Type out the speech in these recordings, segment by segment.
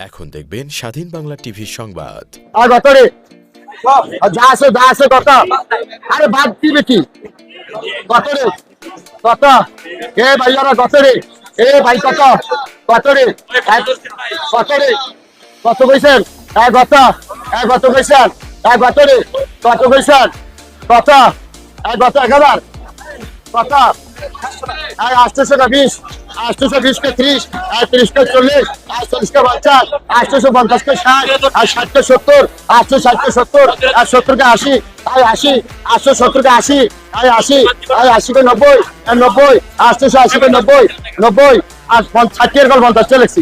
এখন দেখবেন স্বাধীন বাংলা টিভির সংবাদ। যা যা কত আরে বাদ কত রে কত এ রে এ ভাই কত কত রে কত রে কত এক কত রে কত কত এক এক হাজার। কত আর আটশোশো কা বিশ। আটশোশো বিশ কে ত্রিশ আর ত্রিশ চল্লিশ আর চল্লিশ কে পঞ্চাশ আটশোশো পঞ্চাশ কে ষাট, আর ষাট কে সত্তর, আটশো ষাটকে সত্তর, আর সত্তরকে আশি আর আশি, আটশো সত্তরকে আশি আর আশি আর আশি কে নব্বই, আর নব্বই আটশোশো আশি কে নব্বই নব্বই, আর ষাটের ষাট এর কল পঞ্চাশ, চলেছি।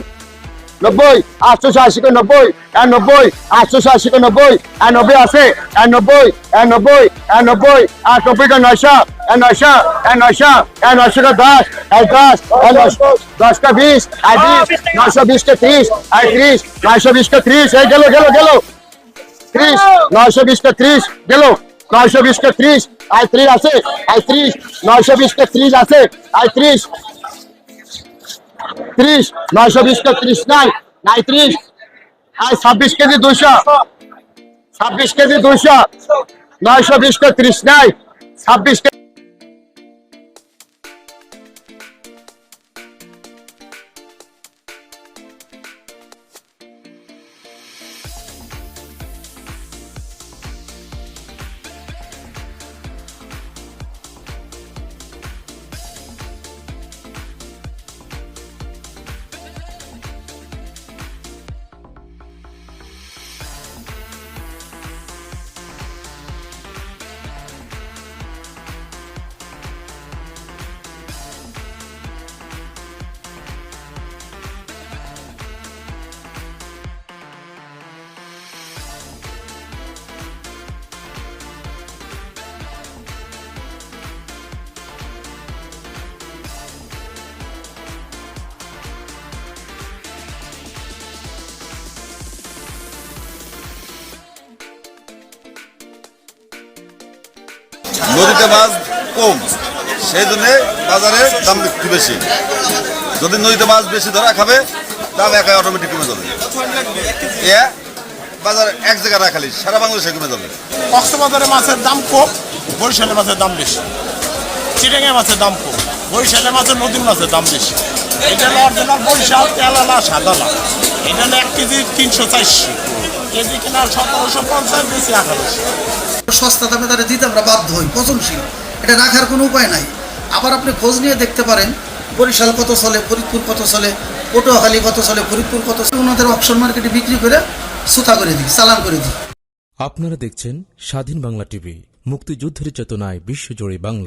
নব্বই আটশোশো আশিকে নব্বই আর নব্বই আটশোশো আশি কে নব্বই আর নব্বই আছে আর নব্বই আর নব্বই আর নব্বই আর নব্বইটা নয়শো আর নয়শো আর নয়শো আর নয়শো দশ আর দশ আর নয়শো দশ কা বিশ আর বিশ নয়শো বিশ কে ত্রিশ আর ত্রিশ নয়শো বিশ কে ত্রিশ, এই গেল গেল গেল, ত্রিশ, নয়শো বিশ কে ত্রিশ, গেল, নয়শো বিশ কে ত্রিশ আর ত্রিশ আছে আর ত্রিশ নয়শো বিশ কে ত্রিশ আছে আর ত্রিশ ত্রিশ, নয়শো বিশ ত্রিশ, নাই নাই ত্রিশ আর ছাব্বিশ কেজি দুইশো, ছাব্বিশ কেজি দুইশো, নয়শো বিশ ত্রিশ, নাই, ছাব্বিশ নদীতে মাছ কম। সেই জন্য বাজারে দাম একটু বেশি। যদি নদীতে মাছ বেশি ধরা খাবে দাম একাই অটোমেটিক কমে যাবে। এ বাজার এক জায়গায় রাখালি সারা বাংলাদেশে কমে যাবে। কক্সবাজারে মাছের দাম কম বরিশালে মাছের দাম বেশি। চিটাঙ্গে মাছের দাম কম বরিশালে মাছের নদীর মাছের দাম বেশি। এটা হলো অরিজিনাল বরিশাল তেলালা সাদালা এটা হলো এক কেজি তিনশো চারশো। কেজি কেনা সতেরোশো পঞ্চাশ বেশি আঠারোশো। সস্তা দামে তারা দিতে হই পচনশীল। এটা রাখার কোনো উপায় নাই। আবার আপনি খোঁজ নিয়ে দেখতে পারেন, বরিশাল কত চলে, ফরিদপুর কত চলে, পটুয়াখালী কত চলে, ফরিদপুর কত চলে, ওনাদের অপশন মার্কেটে বিক্রি করে সুতা করে দিই, চালান করে দিই। আপনারা দেখছেন স্বাধীন বাংলা টিভি, মুক্তিযুদ্ধের চেতনায় বিশ্বজুড়ে বাংলা।